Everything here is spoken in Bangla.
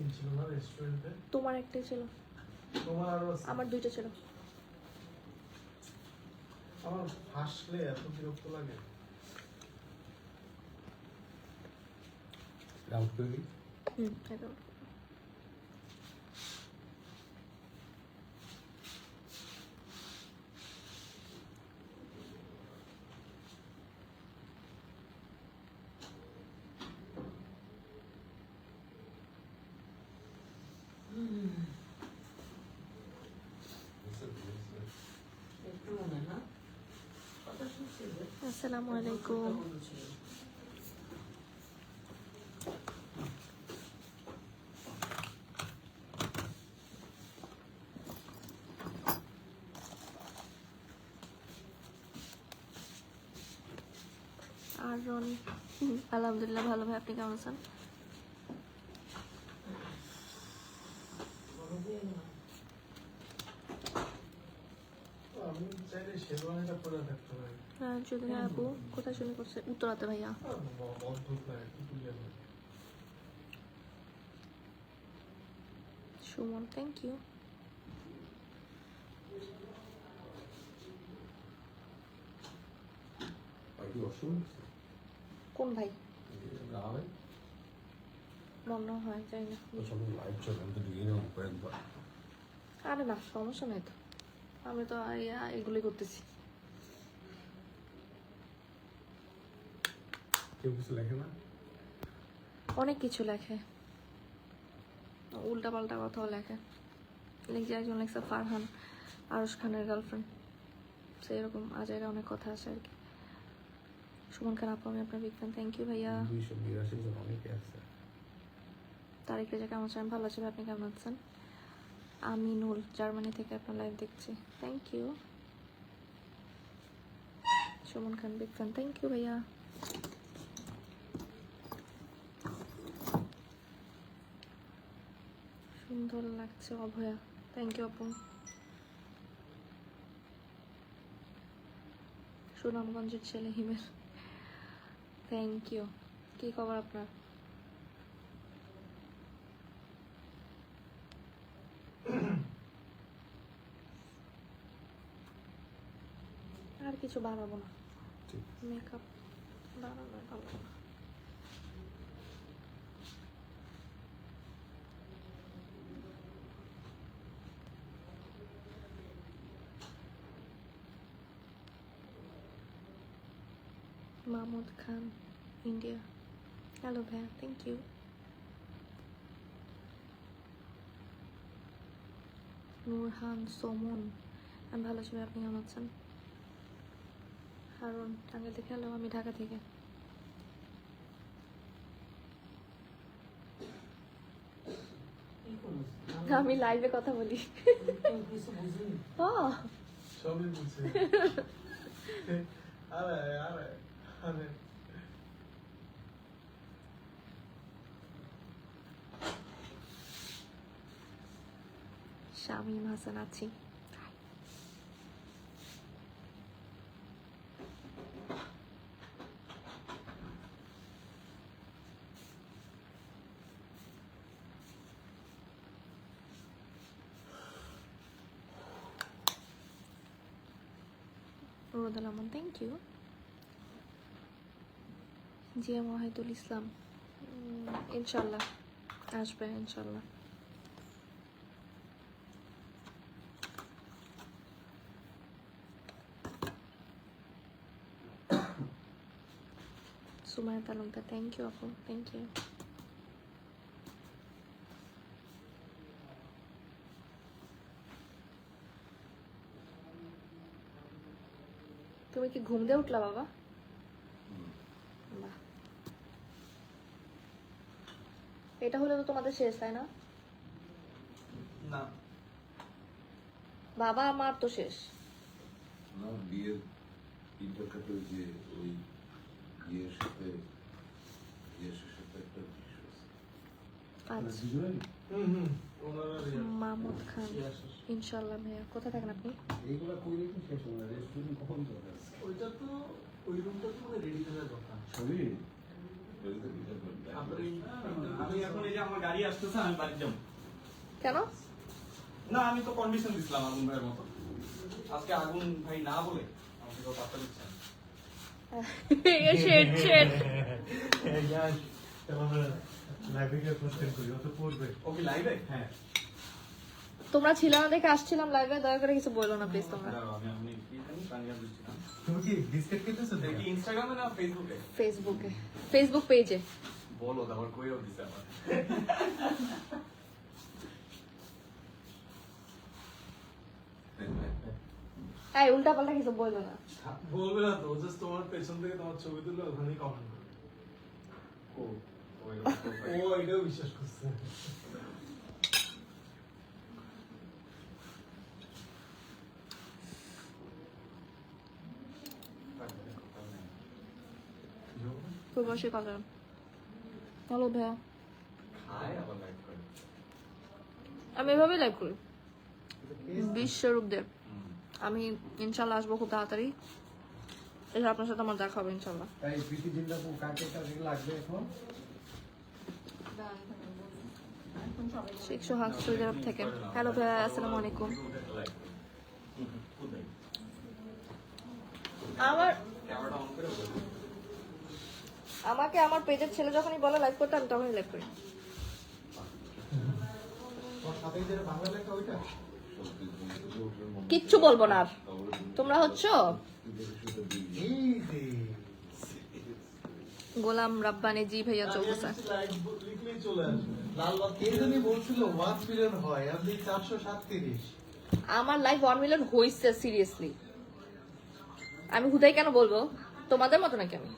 সিন ছিল না রেস্টুরেন্টে তোমার একটাই ছিল। তোমার আরও আমার দুইটা ছিল। আমার হাসলে এত বিরক্ত লাগে। রাউন্ড করে দিই। হুম একদম একটু মনে না কথা শুনছি যে আসসালামু আলাইকুম। আর আলহামদুলিল্লাহ ভালো ভাই আপনি কেমন আছেন বড় হয়ে গেলাম। তো আমি চাইলে শেরওয়ানিটা পরে থাকতে পারি হ্যাঁ যদি হ্যাঁ আপু কোথায় শুনে করছে? উত্তরাতে ভাইয়া। সুমন থ্যাংক ইউ কোন ভাই? মনে হয় যাই না। আরে না সমস্যা নাই তো। আমি তো এগুলোই করতেছি। অনেক কিছু লেখে। উল্টা পাল্টা কথাও লেখে। লিখছে একজন লেখছে ফারহান আরশ খানের গার্লফ্রেন্ড সেই রকম আজাইরা অনেক কথা আছে আর কি। সুমন খান আপু আমি আপনার বিগ ফ্যান থ্যাংক ইউ ভাইয়া। তারিখ কেমন আছেন? ভালো আছি আপনি কেমন আছেন? আমিনুল, জার্মানি থেকে আপনার লাইভ দেখছি। Thank you Suman Khan, big fan thank you ভাইয়া। সুন্দর লাগছে অভয়া। থ্যাংক ইউ আপু। সুনামগঞ্জের ছেলে হিমেল থ্যাংক ইউ কি খবর আপনার? আর কিছু বাড়াবো না। ঠিক। মেকআপ বাড়ানো ভালো না। মাহমুদ খান ইন্ডিয়া হ্যালো ভাইয়া থ্যাংক ইউ নূরহান সোমন আমি ভালো আছি ভাই, আপনি কেমন আছেন হারুন টাঙ্গাইল থেকে হ্যালো আমি ঢাকা থেকে। আমি লাইভে কথা বলি। শামীম হাসান আছি। রোদাল আমান থ্যাংক ইউ জিয়া ওয়াহিদুল ইসলাম ইনশাল্লাহ আসবে ইনশাল্লাহ সুমায়া তালুকদার থ্যাংক ইউ আপু থ্যাংক ইউ তুমি কি ঘুম দিয়ে উঠলা বাবা? এটা হলে তো তোমাদের শেষ তাই না? না। বাবা আমার তো শেষ। আমার বিয়ের তিনটা কাটে যে ওই বিয়ের সাথে বিয়ের সাথে একটা দৃশ্য আছে। আচ্ছা। মাহমুদ খান। ইনশাল্লাহ ভাইয়া। কোথায় থাকেন আপনি? এইগুলা কইলে কি শেষ হবে রেস্টুরেন্ট ওই রুমটা তো মানে রেডি থাকার কথা। ছবি আমি এখন এই যে আমার গাড়ি আসতেছে আমি বাড়ি যাব। কেন? না আমি তো কন্ডিশন দিছিলাম আগুন ভাইয়ের মতো। আজকে আগুন ভাই না বলে আমাকে কেউ পাত্তা দিচ্ছে না। শেট শেট লাইভে কোশ্চেন করি অত পড়বে। ও লাইভে হ্যাঁ। তোমরা ছিল না দেখে আসছিলাম লাইভে দয়া করে কিছু বলো না প্লিজ তোমরা। তুমি কি বিস্কিট খেতেছো এটা কি ইনস্টাগ্রামে না ফেসবুকে ফেসবুকে ফেসবুক পেজে বলো তারপর কইও দিছে আমার এই উল্টা পাল্টা কিছু বলল না। বলবে না তো জাস্ট তোমার পেছন থেকে তোমার ছবি তুলে ওখানেই কমেন্ট করবে ও ও ও এটাও বিশ্বাস করছে। প্রবাসী কথা। হ্যালো ভাইয়া। আমি এভাবেই লাইভ করি। বিশ্বরূপদেব আমি ইনশাল্লাহ আসব খুব তাড়াতাড়ি। এসে আপনার সাথে আমার দেখা হবে ইনশাল্লাহ। কাকে কাকে শেখ সোহাগ সৌদি আরব থেকে। হ্যালো ভাইয়া আসসালামু আলাইকুম। আমার ক্যামেরাটা অন করে বলো আমাকে আমার পেজের ছেলে যখনই বলে লাইভ করতে আমি তখনই লাইভ করি। কিচ্ছু বলব না আর। তোমরা হচ্ছ? গোলাম রাব্বানি জি ভাইয়া চৌকুসা আমার লাইফ ওয়ান মিলিয়ন হয়েছে সিরিয়াসলি আমি হুদাই কেন বলব? তোমাদের মতো নাকি আমি?